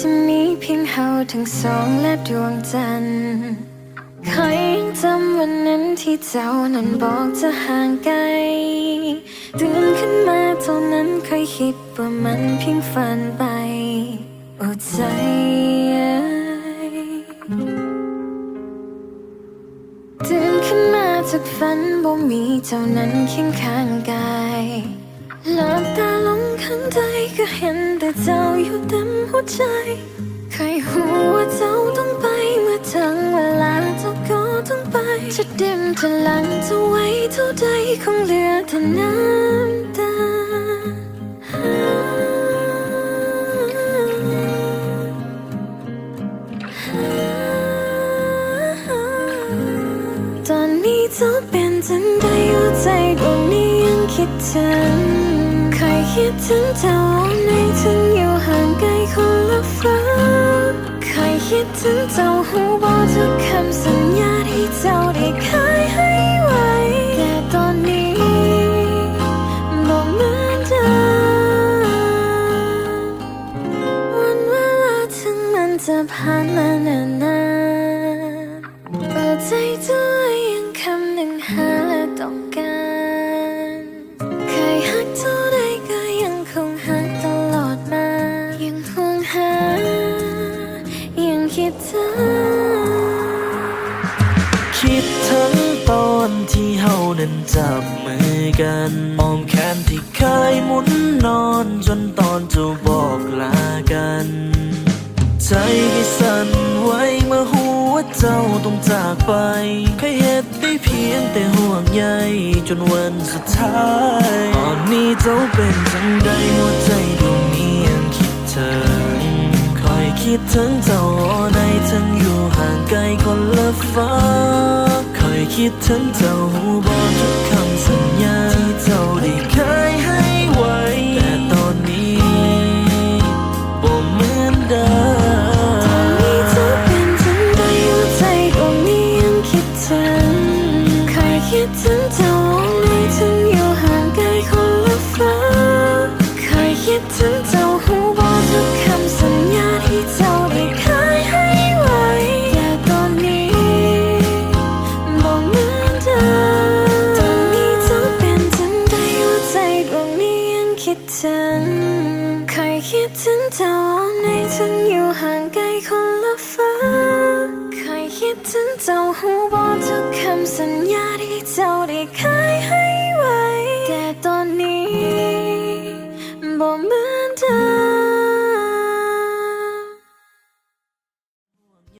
จะมีเพียงเฮาทั้งสองและดวงจันทร์ใคอยยังจำวันนั้นที่เจ้านั้นบอกจะห่างไกลตื่นขึ้นมาเท่านั้นเคยคิดว่ามันเพียงฝันไปโอ้ใจตื่นขึ้นมาจากฝันบ่มีเจ้านั้นเคียงข้างกาย หลับตาลงข้างใจก็เห็นแต่เจ้าอยู่เต็มหัวใจเคยหูว่าเจ้าต้องไปเมื่อถึงเวลาเจ้าก็ต้องไป จะดิมจะหลังจะไว้เท่าใดคงเหลือแต่น้ำตาตอนนี้เธอเป็นจังใดหัวใจดวงนี้ยังคิดถึง เคยคิดถึงเจ้าในถึงอยู่ห่างไกลคนละฟ้า เคยคิดถึงเจ้าหูบอกทุกคำสัญญาที่เจ้าได้เคยให้ไว้แต่ตอนนี้บอกเหมือนเดิมวันเวลาถึงมันจะผ่านมานานนานเปิดใจเธอ ที่เฮานั้นจับมือกันอ้อมแขนที่เคยหมุนนอนจนตอนจะบอกลากัน ใจที่สั่นไหวเมื่อหัวเจ้าต้องจากไปเคยเหตุได้เพียงแต่ห่วงใยจนวันสุดท้าย ตอนนี้เจ้าเป็นจังใดหัวใจดวงนี้ยังคิดถึงคอยคิดถึงเจ้าในถึงอยู่ห่างไกลคนละฟ้า คิดถึงเจ้าบอกทุกคำสัญญาที่เจ้าได้เคย คิดถึงเจ้าในถึงอยู่ห่างไกลคนละฟ้าเคยคิดถึงเจ้าหูบอกทุกคำสัญญาที่เจ้าได้เคย